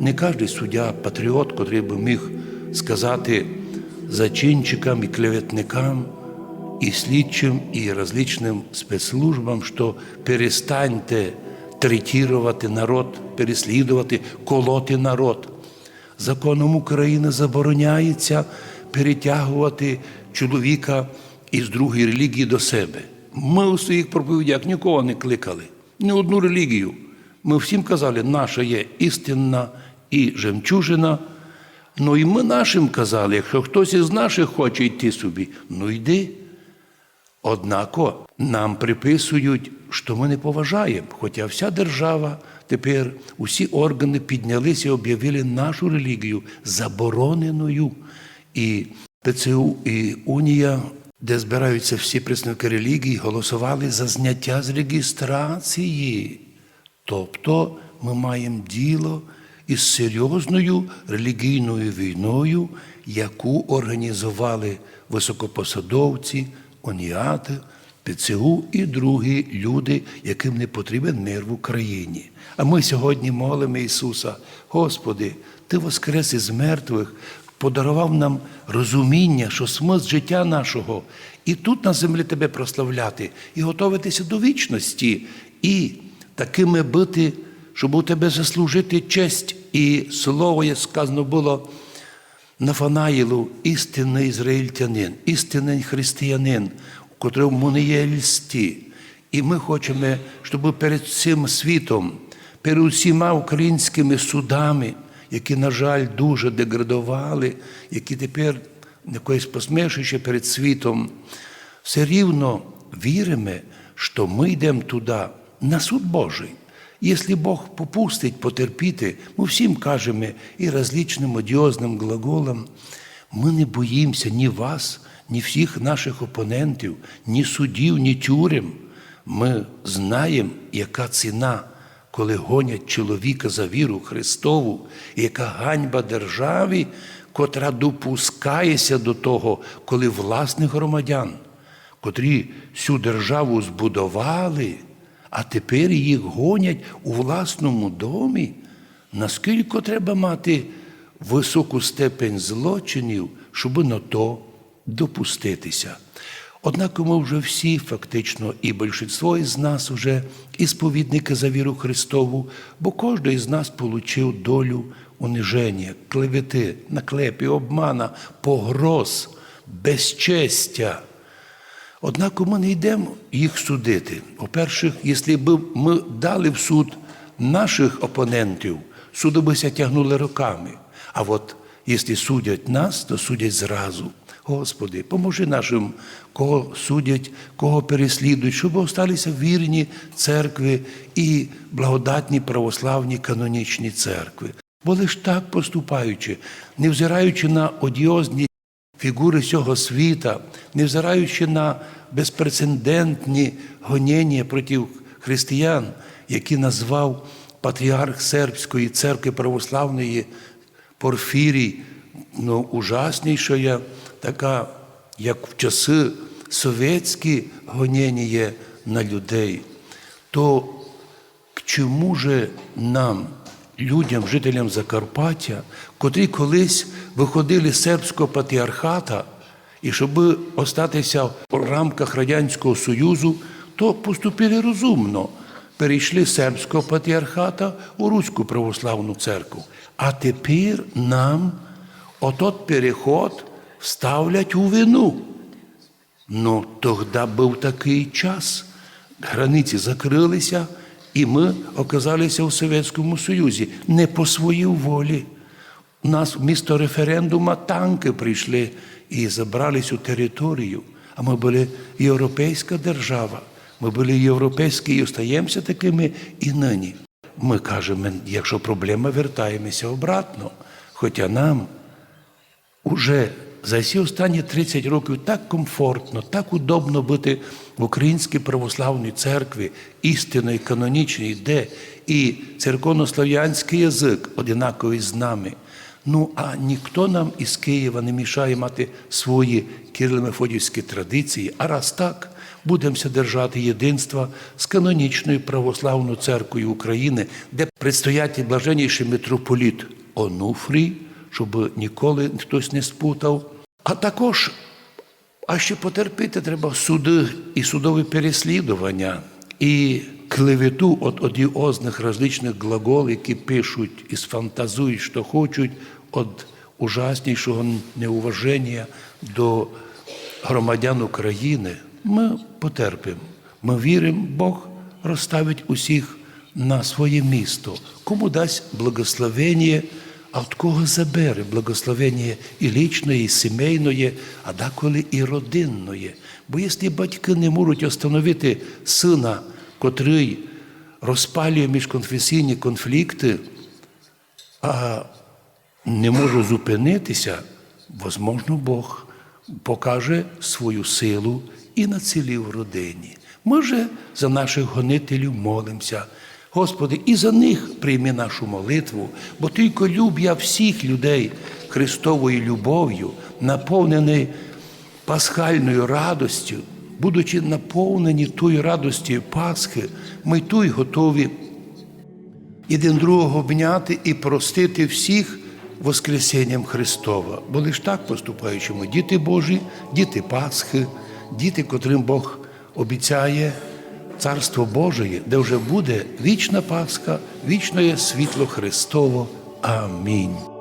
Не кожен суддя, патріот, котрий би міг сказати зачинчикам і клеветникам, і слідчим, і различним спецслужбам, що перестаньте третувати народ, переслідувати, колоти народ. Законом України забороняється перетягувати чоловіка із другої релігії до себе. Ми у своїх проповідях нікого не кликали, ні одну релігію. Ми всім казали, наша є істинна і жемчужина. Ну і ми нашим казали, якщо хтось із наших хоче йти собі, ну йди. Однако нам приписують, що ми не поважаємо, хоча вся держава тепер усі органи піднялися і об'явили нашу релігію забороненою. І ПЦУ і Унія, де збираються всі представники релігії, голосували за зняття з реєстрації. Тобто ми маємо діло із серйозною релігійною війною, яку організували високопосадовці, уніати, ПЦУ і другі люди, яким не потрібен мир в Україні. А ми сьогодні молимо Ісуса, Господи, Ти воскрес із мертвих, подарував нам розуміння, що смисл життя нашого і тут на землі Тебе прославляти, і готуватися до вічності, і такими бути, щоб у Тебе заслужити честь і слово, як сказано було. Нафанаїлу істинний ізраїльтянин, істинний християнин, у котрому не є льсті. І ми хочемо, щоб перед цим світом, перед усіма українськими судами, які, на жаль, дуже деградували, які тепер якоїсь посмішище перед світом, все рівно віримо, що ми йдемо туди на суд Божий. Якщо Бог попустить потерпіти, ми всім кажемо і различним одіозним глаголам, ми не боїмося ні вас, ні всіх наших опонентів, ні судів, ні тюрем. Ми знаємо, яка ціна, коли гонять чоловіка за віру Христову, яка ганьба державі, котра допускається до того, коли власних громадян, котрі всю державу збудували, а тепер їх гонять у власному домі. Наскільки треба мати високу степень злочинів, щоб на то допуститися? Однак ми вже всі, фактично, і більшість із нас вже і сповідники за віру Христову, бо кожен із нас отримав долю униження, клевети, наклепі, обмана, погроз, безчестя. Однак ми не йдемо їх судити. По-перше, якщо б ми дали в суд наших опонентів, суди бися тягнули роками. А от якщо судять нас, то судять зразу. Господи, поможи нашим, кого судять, кого переслідують, щоб осталися вірні церкви і благодатні православні канонічні церкви. Бо лиш так поступаючи, невзираючи на одіозні фігури цього світа, невзираючи на безпрецедентні гонення проти християн, які назвав патріарх Сербської церкви православної Порфірій, ну, ужаснішая, така, як в часи совєтські гонення на людей, то к чому же нам, людям, жителям Закарпаття, котрі колись виходили з сербського патріархата, і щоб остатися в рамках Радянського Союзу, то поступили розумно. Перейшли з сербського патріархата у Руську православну церкву. А тепер нам отот переход ставлять у вину. Ну, тоді був такий час. Границі закрилися, і ми оказалися у Совєтському Союзі не по своїй волі. У нас вмісто референдума танки прийшли і забрали цю територію. А ми були європейська держава. Ми були європейські і остаємося такими і нині. Ми кажемо, якщо проблема, вертаємося обратно. Хоча нам уже за ці останні 30 років так комфортно, так удобно бути в Українській православній церкві, істинної, канонічній, де і церковнослов'янський язик одинаковий з нами. Ну, а ніхто нам із Києва не мішає мати свої кирило-мефодівські традиції. А раз так, будемося держати єдинства з канонічною православною церквою України, де предстоятель блаженніший митрополіт Онуфрій, щоб ніколи хтось не спутав. А також а ще потерпіти треба суди і судові переслідування, і клевету від одіозних различних глагол, які пишуть і сфантазують, що хочуть, від ужаснішого неуваження до громадян України. Ми потерпимо. Ми віримо, Бог розставить усіх на своє місто. Кому дасть благословення, а від кого забере благословення і лічної, і сімейної, а деколи і родинної. Бо якщо батьки не можуть остановити сина, котрий розпалює міжконфесійні конфлікти, а не може зупинитися, возможно, Бог покаже свою силу і на цілій в родині. Ми же за наших гонителів молимося. Господи, і за них прийми нашу молитву, бо тільки люб я всіх людей Христовою любов'ю, наповнений пасхальною радостю, будучи наповнені тою радостю Пасхи, ми ту й готові один другого обняти і простити всіх Воскресенням Христова. Бо лиш так поступаючи ми діти Божі, діти Пасхи, діти, котрим Бог обіцяє Царство Божеє, де вже буде вічна Пасха, вічне світло Христово. Амінь.